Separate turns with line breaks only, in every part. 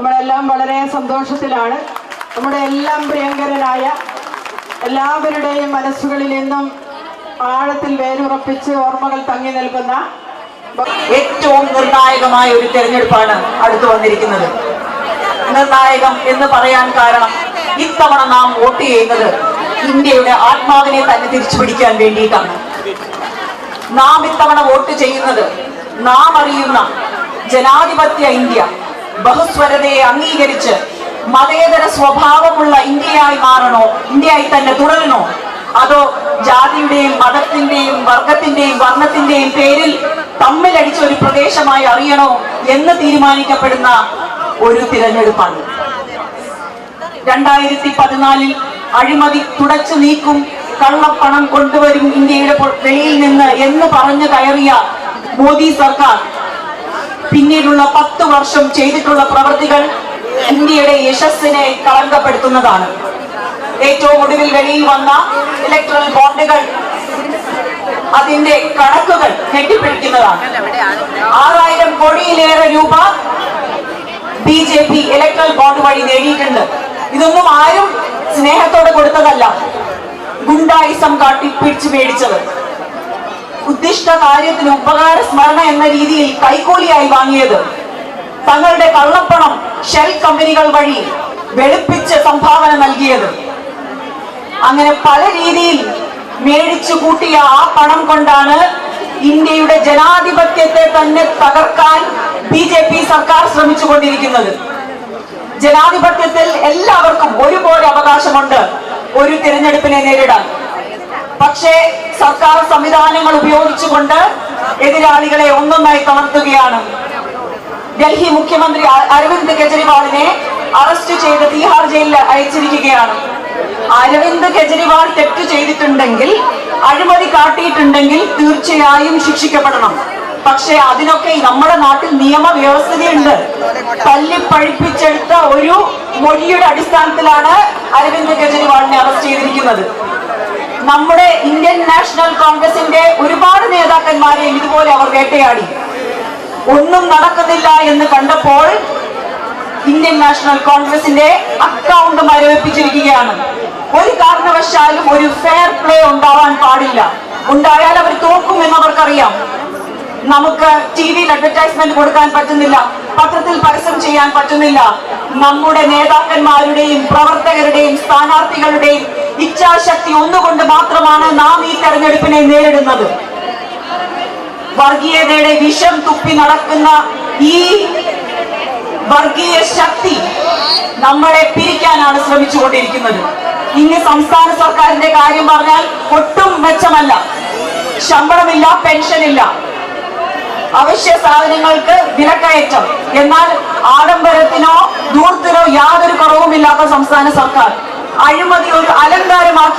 നമ്മളെല്ലാം വളരെ സന്തോഷത്തിലാണ്. നമ്മുടെ എല്ലാം പ്രിയങ്കരനായ എല്ലാവരുടെയും മനസ്സുകളിൽ നിന്നും ആഴത്തിൽ വേരുറപ്പിച്ച് ഓർമ്മകൾ തങ്ങി നിൽക്കുന്ന
ഏറ്റവും നിർണായകമായ ഒരു തെരഞ്ഞെടുപ്പാണ് അടുത്തു വന്നിരിക്കുന്നത്. നിർണായകം എന്ന് പറയാൻ കാരണം ഇത്തവണ നാം വോട്ട് ചെയ്യുന്നത് ഇന്ത്യയുടെ ആത്മാവിനെ തന്നെ തിരിച്ചു പിടിക്കാൻ വേണ്ടിയിട്ടാണ്. നാം ഇത്തവണ വോട്ട് ചെയ്യുന്നത് നാം അറിയുന്ന ജനാധിപത്യ ഇന്ത്യ ബഹുസ്വരതയെ അംഗീകരിച്ച് മതേതര സ്വഭാവമുള്ള ഇന്ത്യയായി മാറണോ? ഇന്ത്യയായി തന്നെ തുടരണോ? അതോ ജാതിയുടെയും മതത്തിന്റെയും വർഗത്തിന്റെയും വർണത്തിന്റെയും പേരിൽ തമ്മിലടിച്ച ഒരു പ്രദേശമായി അറിയണോ എന്ന് തീരുമാനിക്കപ്പെടുന്ന ഒരു തിരഞ്ഞെടുപ്പാണ്. രണ്ടായിരത്തി പതിനാലിൽ അഴിമതി തുടച്ചു നീക്കും കള്ളപ്പണം കൊണ്ടുവരും ഇന്ത്യയുടെ വെളിയിൽ നിന്ന് എന്ന് പറഞ്ഞു കയറിയ മോദി സർക്കാർ പിന്നീടുള്ള പത്ത് വർഷം ചെയ്തിട്ടുള്ള പ്രവൃത്തികൾ ഇന്ത്യയുടെ യശസ്സിനെ കളങ്കപ്പെടുത്തുന്നതാണ്. ഏറ്റവും ഒടുവിൽ വെളിയിൽ വന്ന ഇലക്ട്രൽ ബോണ്ടുകൾ അതിന്റെ കണക്കുകൾ ഞെട്ടിപ്പിടിക്കുന്നതാണ് ആറായിരം കോടിയിലേറെ രൂപ B J P electoral bond വഴി നേടിയിട്ടുണ്ട്. ഇതൊന്നും ആരും സ്നേഹത്തോടെ കൊടുത്തതല്ല. ഗുണ്ടായിസം കാട്ടി പിടിച്ചു മേടിച്ചത്. ഉദ്ദിഷ്ട കാര്യത്തിന് ഉപകാര സ്മരണ എന്ന രീതിയിൽ കൈക്കൂലിയായി വാങ്ങിയത്. തങ്ങളുടെ കള്ളപ്പണം ഷെൽ കമ്പനികൾ വഴി വെളുപ്പിച്ച് സംഭാവന നൽകിയത്. അങ്ങനെ പല രീതിയിൽ മേടിച്ചു കൂട്ടിയ ആ പണം കൊണ്ടാണ് ഇന്ത്യയുടെ ജനാധിപത്യത്തെ തന്നെ തകർക്കാൻ ബി ജെ പി സർക്കാർ ശ്രമിച്ചുകൊണ്ടിരിക്കുന്നത്. ജനാധിപത്യത്തിൽ എല്ലാവർക്കും ഒരുപോലെ അവകാശമുണ്ട്. ഒരു തിരഞ്ഞെടുപ്പിനെ നേരിടാൻ. പക്ഷേ സർക്കാർ സംവിധാനങ്ങൾ ഉപയോഗിച്ചുകൊണ്ട് എതിരാളികളെ ഒന്നൊന്നായി തളർത്തുകയാണ്. ഡൽഹി മുഖ്യമന്ത്രി അരവിന്ദ് കെജ്രിവാളിനെ അറസ്റ്റ് ചെയ്ത് തീഹാർ ജയിലിൽ അയച്ചിരിക്കുകയാണ്. അരവിന്ദ് കെജ്രിവാൾ തെറ്റ് ചെയ്തിട്ടുണ്ടെങ്കിൽ അഴിമതി കാട്ടിയിട്ടുണ്ടെങ്കിൽ തീർച്ചയായും ശിക്ഷിക്കപ്പെടണം. പക്ഷെ അതിനൊക്കെ നമ്മുടെ നാട്ടിൽ നിയമവ്യവസ്ഥതയുണ്ട്. തല്ലി പഴിപ്പിച്ചെടുത്ത ഒരു മൊഴിയുടെ അടിസ്ഥാനത്തിലാണ് അരവിന്ദ് കെജ്രിവാളിനെ അറസ്റ്റ് ചെയ്തിരിക്കുന്നത്. നമ്മുടെ ഇന്ത്യൻ നാഷണൽ കോൺഗ്രസിന്റെ ഒരുപാട് നേതാക്കന്മാരെയും ഇതുപോലെ അവർ വേട്ടയാടി. ഒന്നും നടക്കുന്നില്ല എന്ന് കണ്ടപ്പോൾ ഇന്ത്യൻ നാഷണൽ കോൺഗ്രസിന്റെ അക്കൗണ്ട് മരവിപ്പിച്ചിരിക്കുകയാണ്. ഒരു കാരണവശാലും ഒരു ഫെയർ പ്ലേ ഉണ്ടാവാൻ പാടില്ല. ഉണ്ടായാൽ അവർ തോക്കുമെന്ന് അവർക്കറിയാം നമുക്ക് ടി വിയിൽ അഡ്വർടൈസ്മെന്റ് കൊടുക്കാൻ പറ്റുന്നില്ല. പത്രത്തിൽ പരസ്യം ചെയ്യാൻ പറ്റുന്നില്ല. നമ്മുടെ നേതാക്കന്മാരുടെയും പ്രവർത്തകരുടെയും സ്ഥാനാർത്ഥികളുടെയും ഇച്ഛാശക്തി ഒന്നുകൊണ്ട് മാത്രമാണ് നാം ഈ തെരഞ്ഞെടുപ്പിനെ നേരിടുന്നത്. വർഗീയതയുടെ വിഷം തുപ്പി നടക്കുന്ന ഈ വർഗീയ ശക്തി നമ്മളെ പിരിക്കാനാണ് ശ്രമിച്ചുകൊണ്ടിരിക്കുന്നത്. ഇനി സംസ്ഥാന സർക്കാരിന്റെ കാര്യം പറഞ്ഞാൽ ഒട്ടും മെച്ചമല്ല. ശമ്പളമില്ല പെൻഷനില്ല. അവശ്യ സാധനങ്ങൾക്ക് വിലക്കയറ്റം. എന്നാൽ ആഡംബരത്തിനോ ദൂർത്തിനോ യാതൊരു കുറവുമില്ലാത്ത സംസ്ഥാന സർക്കാർ. അഴിമതി ഒരു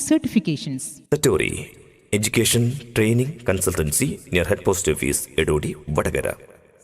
Certifications,
Satori education training consultancy near head post office Edodi Vadakara